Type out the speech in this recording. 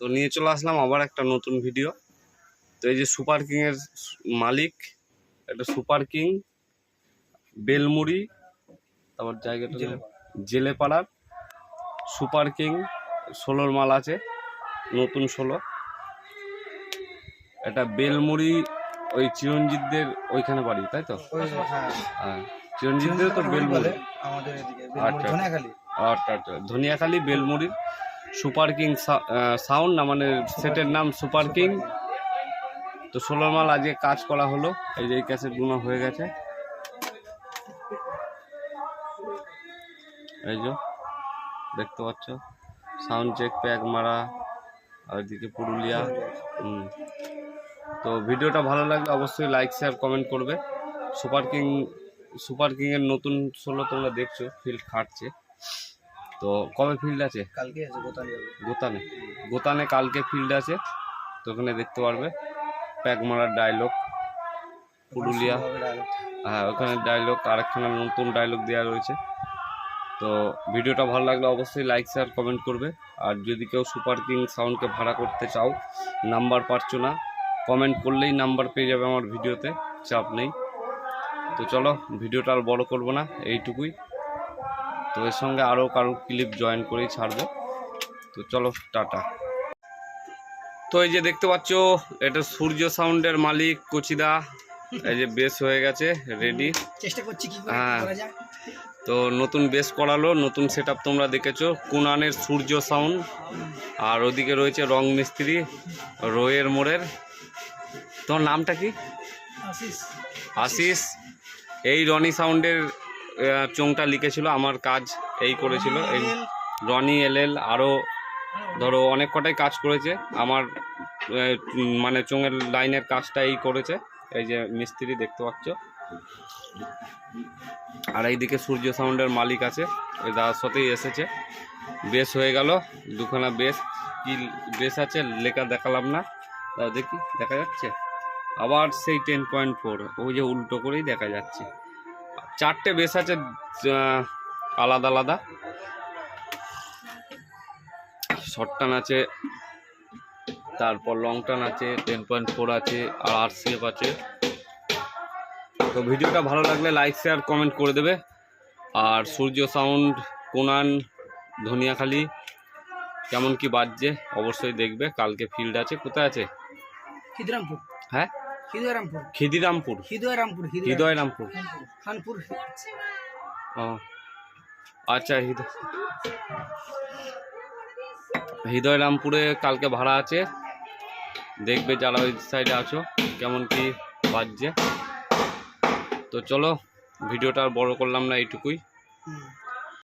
তো নিয়ে চলে আসলাম আবার একটা নতুন ভিডিও তো এই যে সুপার কিংয়ের মালিক একটা সুপার কিং বেলমুড়ি তারপর জায়গাটা জেলেপাড়ার সুপার কিং ষোলোর মাল আছে নতুন ষোলো। এটা বেলমুড়ি ওই চিরঞ্জিতদের ওইখানে বাড়ি তাই তো? হ্যাঁ। হ্যাঁ চিরঞ্জিতদের তো বেলমুড়ি। আচ্ছা। আচ্ছা আচ্ছা ধনিয়াখালী বেলমুড়ির সুপার কিং সাউন্ড মানে সেটের নাম সুপার কিং। তো ষোলো মাল আজকে কাজ করা হলো, এই যে এই ক্যাসেটগুলো হয়ে গেছে। এই যে, দেখতে পাচ্ছ? সাউন্ড চেক, প্যাক মারা, আর ওইদিকে পুরুলিয়া, হুম। তো ভিডিওটা ভালো লাগলে অবশ্যই লাইক, শেয়ার, কমেন্ট করবে। সুপার কিং, সুপার কিংয়ের নতুন ষোলো তোমরা দেখছ, ফিল্ড খাটছে। তো কবে ফিল্ড আছে? কালকে আছে গোতান গোতানে? গোতানে কালকে ফিল্ড আছে তো ওখানে দেখতে পারবে। প্যাক মারার ডায়লগ পুরুলিয়া। হ্যাঁ ওখানে ডায়লগ আরেকখানা নতুন ডায়লগ দেওয়া রয়েছে। তো ভিডিওটা ভালো লাগলে অবশ্যই লাইক শেয়ার কমেন্ট করবে। আর যদি কেউ সুপার কিং সাউন্ডকে ভাড়া করতে চাও নাম্বার পাচ্ছ না কমেন্ট করলেই নাম্বার পেয়ে যাবে আমার ভিডিওতে চাপ নেই। তো চলো ভিডিওটা আর বড় করব না এইটুকুই। তো এর সঙ্গে আরও কারও ক্লিপ জয়েন করেই ছাড়বো। তো চলো টাটা। তো এই যে দেখতে পাচ্ছ এটা সূর্য সাউন্ডের মালিক কচিদা। এই যে বেস হয়ে গেছে রেডি চেষ্টা করছি কি হ্যাঁ। তো নতুন বেস করালো নতুন সেট তোমরা দেখেছ কুনানের সূর্য সাউন্ড। আর ওদিকে রয়েছে রং মিস্ত্রি রোয়ের মোড়ের। তোমার নামটা কি? আশিস। আশিস। এই রনি সাউন্ডের চোংটা লিখেছিল, আমার কাজ এই করেছিল। এই রনি, এল এল, আরও ধরো অনেক কটাই কাজ করেছে। আমার মানে চোঙের লাইনের কাজটা এই করেছে। এই যে মিস্ত্রি দেখতে পাচ্ছ। আর এইদিকে সূর্য সাউন্ডের মালিক আছে। ওই দাদার সাথেই এসেছে। বেশ হয়ে গেল, দুখানা বেশ। কি বেশ আছে, লেখা দেখালাম না। দেখি, দেখা যাচ্ছে? আবার সেই টেন পয়েন্ট ফোর ওই যে উল্টো করেই দেখা যাচ্ছে। চারটে বেশ আছে আলাদা আলাদা। শর্ট টান আছে তারপর লং টান আছে টেন পয়েন্ট ফোর আছে আর আর সিএফ আছে। তো ভিডিওটা ভালো লাগলে লাইক শেয়ার কমেন্ট করে দেবে। আর সূর্য সাউন্ড কোনান ধনিয়াখালি কেমন কি বাজছে অবশ্যই দেখবে। কালকে ফিল্ড আছে কোথায় আছে? হ্যাঁ? খিদরামপুর। খিদিরামপুর? হৃদয়রামপুর হৃদয়রামপুর খানপুর। ও। আচ্ছা হৃদয় হৃদয়রামপুরে কালকে ভাড়া আছে। দেখবে যারা ওই সাইডে আছো কেমন কি বাজছে। তো চলো ভিডিওটা আর বড় করলাম না এইটুকুই।